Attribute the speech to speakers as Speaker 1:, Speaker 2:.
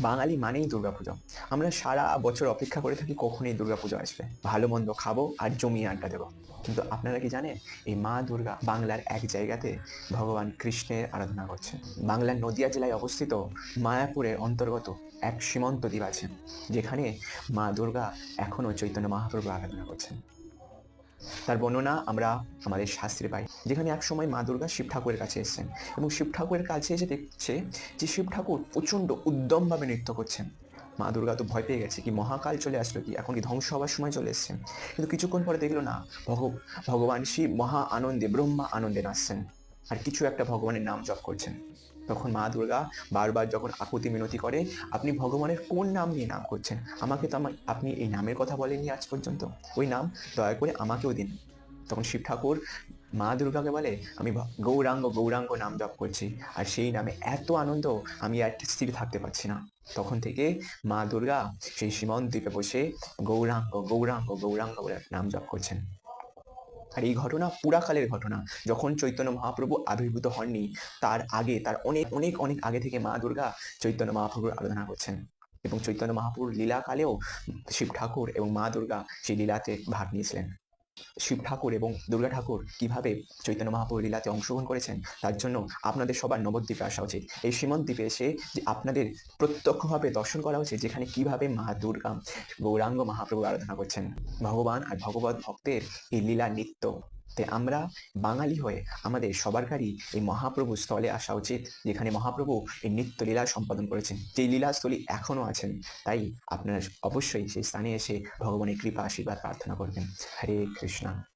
Speaker 1: বাঙালি মানেই দুর্গাপুজো। আমরা সারা বছর অপেক্ষা করে থাকি কখনই দুর্গাপুজো আসবে। ভালো মন্দ খাব আর জমিয়ে আড্ডা দেবো। কিন্তু আপনারা কি জানেন, এই মা দুর্গা বাংলার এক জায়গাতে ভগবান কৃষ্ণের আরাধনা করছেন বাংলার নদিয়া জেলায় অবস্থিত মায়াপুরের অন্তর্গত এক সীমন্ত দ্বীপ আছে, যেখানে মা দুর্গা এখনও চৈতন্য মহাপ্রভু আরাধনা করছেন। তার বর্ণনা আমরা আমাদের শাস্ত্রে পাই, যেখানে এক সময় মা দুর্গা শিব ঠাকুরের কাছে এসেছেন এবং শিব ঠাকুরের কাছে এসে দেখছে যে শিব ঠাকুর প্রচণ্ড উদ্যমভাবে নৃত্য করছেন। মা দুর্গা তো ভয় পেয়ে গেছে কি মহাকাল চলে আসলো কি, এখন কি ধ্বংস হওয়ার সময় চলে এসছে কিন্তু কিছুক্ষণ পরে দেখল না ভগ ভগবান শিব মহা আনন্দে, ব্রহ্মা আনন্দে নাচছেন। আর কিছু একটা ভগবানের নাম জপ করছেন। তখন মা দুর্গা বারবার যখন আকুতি মিনতি করে, আপনি ভগবানের কোন নাম নিয়ে নাম করছেন? আমাকে তো আমার, আপনি এই নামের কথা বলেননি আজ পর্যন্ত। ওই নাম দয়া করে আমাকেও দিন। তখন শিব ঠাকুর মা দুর্গাকে বলে, আমি গৌরাঙ্গ গৌরাঙ্গ নাম জপ করছি। আর সেই নামে এত আনন্দ আমি আর স্থির থাকতে পারছি না। তখন থেকে মা দুর্গা সেই সীমন দ্বীপে বসে গৌরাঙ্গ গৌরাঙ্গ গৌরাঙ্গ বলে নাম জপ করছেন। আর এই ঘটনা পুরাকালের ঘটনা। যখন চৈতন্য মহাপ্রভু আবির্ভূত হননি, তার আগে, তার অনেক অনেক অনেক আগে থেকে মা দুর্গা চৈতন্য মহাপ্রভুর আরাধনা করছেন। এবং চৈতন্য মহাপ্রভুর লীলাকালেও শিব ঠাকুর এবং মা দুর্গা সেই লীলাতে ভাগ নিয়েছিলেন। শিব ঠাকুর এবং দুর্গা ঠাকুর কীভাবে চৈতন্য মহাপ্রভু লীলাতে অংশগ্রহণ করেছেন, তার জন্য আপনাদের সবার নবদ্বীপে আসা উচিত। এই সীমদ্বীপে দ্বীপে এসে যে আপনাদের প্রত্যক্ষভাবে দর্শন করা উচিত, যেখানে কীভাবে মা দুর্গা গৌরাঙ্গ মহাপ্রভু আরাধনা করছেন। ভগবান আর ভগবত ভক্তের এই লীলা নিত্য। তাই আমরা বাঙালি হয়ে আমাদের সবার সবারকারই এই মহাপ্রভু স্থলে আসা উচিত, যেখানে মহাপ্রভু এই নিত্য লীলা সম্পাদন করেছেন। যেই লীলাস্থলী এখনও আছেন, তাই আপনারা অবশ্যই সেই স্থানে এসে ভগবানের কৃপা, আশীর্বাদ, প্রার্থনা করবেন। হরে কৃষ্ণা।